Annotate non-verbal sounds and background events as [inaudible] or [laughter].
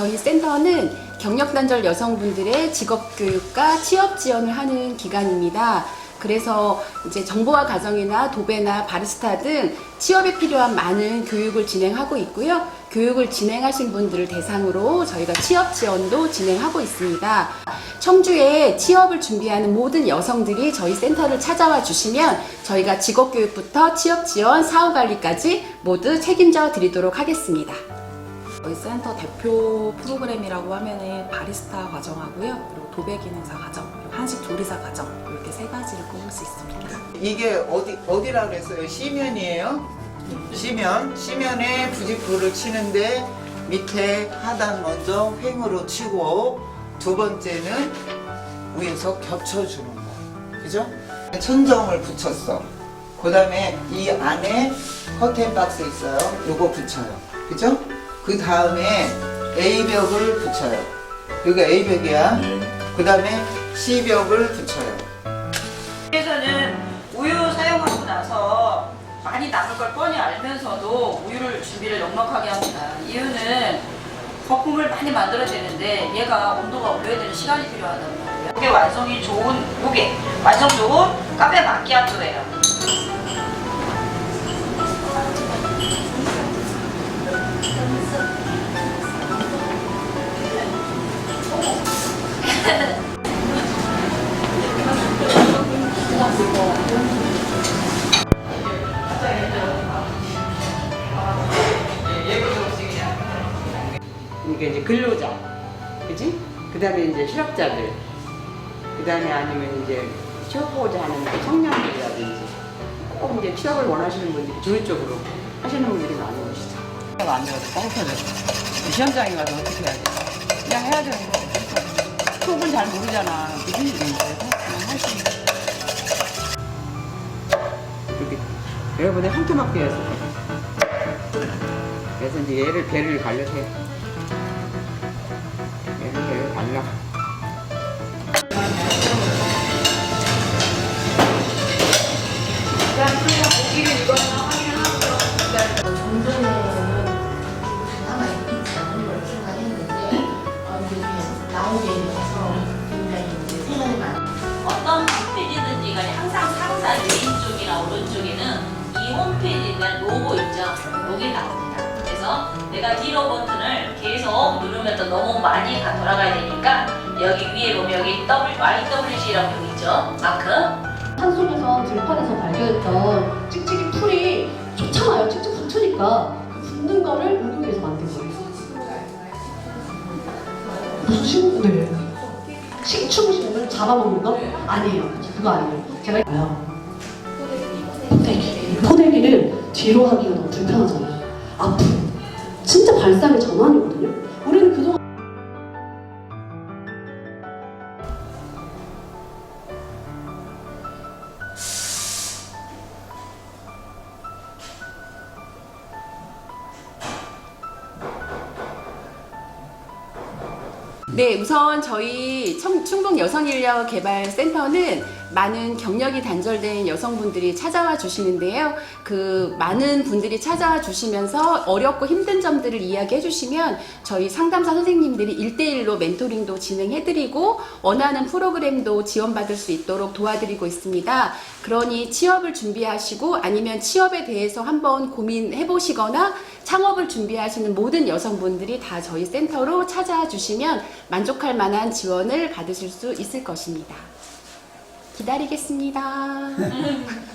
저희 센터는 경력단절 여성분들의 직업교육과 취업 지원을 하는 기관입니다. 그래서 이제 정보화 과정이나 도배나 바리스타 등 취업에 필요한 많은 교육을 진행하고 있고요. 교육을 진행하신 분들을 대상으로 저희가 취업 지원도 진행하고 있습니다. 청주에 취업을 준비하는 모든 여성들이 저희 센터를 찾아와 주시면 저희가 직업교육부터 취업 지원, 사후 관리까지 모두 책임져 드리도록 하겠습니다. 저희 센터 대표 프로그램이라고 하면은 바리스타 과정하고요. 그리고 도배 기능사 과정, 한식 조리사 과정 이렇게 세 가지를 꼽을 수 있습니다. 이게 어디 어디라 그랬어요? 시면이에요? 시면 시면에 부직포를 치는데 밑에 하단 먼저 횡으로 치고 두 번째는 위에서 겹쳐주는 거, 그죠? 천정을 붙였어. 그 다음에 이 안에 커튼 박스 있어요. 요거 붙여요, 그죠? 그 다음에 A 벽을 붙여요. 여기 A 벽이야. 그 다음에 C 벽을 붙여요. 에서는 우유 사용하고 나서 많이 남을 걸 뻔히 알면서도 우유를 준비를 넉넉하게 합니다. 이유는 거품을 많이 만들어야 되는데 얘가 온도가 올려야 되는 시간이 필요하단 말이에요. 이게 완성이 좋은, 요게 완성 좋은 카페 마키아토예요. 이게 이제 근로자, 그지? 그 다음에 이제 실업자들, 그 다음에 아니면 이제 취업하고자 하는 그 청년들이라든지 꼭 이제 취업을 원하시는 분들이 조율적으로 하시는 분들이 많이 오시죠. 내가 안 되어도 뻥쳐져. 시험장에 가서 어떻게 해야 돼? 그냥 해야 되는 거. 속은 잘 모르잖아. 무슨 일인지. 그냥 할수 있는. 이렇게 여러분이 한 토막게 해서 그래서 이제 얘를 배를 갈려서 해. 얘 많아요. 어떤 홈페이지든지 간에 항상 상단 왼쪽이나 오른쪽에는 이 홈페이지에 대한 로고 있죠. 여기 나옵니다. 그래서 내가 뒤로 버튼을 계속 누르면 또 너무 많이 가 돌아가야 되니까 여기 위에 보면 여기 W, YWC라고 여기 있죠. 마크. 산속에서 들판에서 발견했던 찍찍이 풀이 좋잖아요. 찍찍 붙으니까 그 붙는 거를 응용해서 만든 거예요. 무슨 신, 네. 식충식을 잡아먹는 거? 아니에요. 그거 아니에요. 제가. 포대기. 포대기를 뒤로 하기가 너무 불편하잖아요. 앞으로. 진짜 발상의 전환이거든요. 우리는 그동안 네, 우선 저희 청- 충북 여성인력 개발센터는 많은 경력이 단절된 여성분들이 찾아와 주시는데요. 그 많은 분들이 찾아와 주시면서 어렵고 힘든 점들을 이야기해 주시면 저희 상담사 선생님들이 일대일로 멘토링도 진행해 드리고 원하는 프로그램도 지원받을 수 있도록 도와드리고 있습니다. 그러니 취업을 준비하시고 아니면 취업에 대해서 한번 고민해 보시거나 창업을 준비하시는 모든 여성분들이 다 저희 센터로 찾아와 주시면 만족할 만한 지원을 받으실 수 있을 것입니다. 기다리겠습니다. [laughs]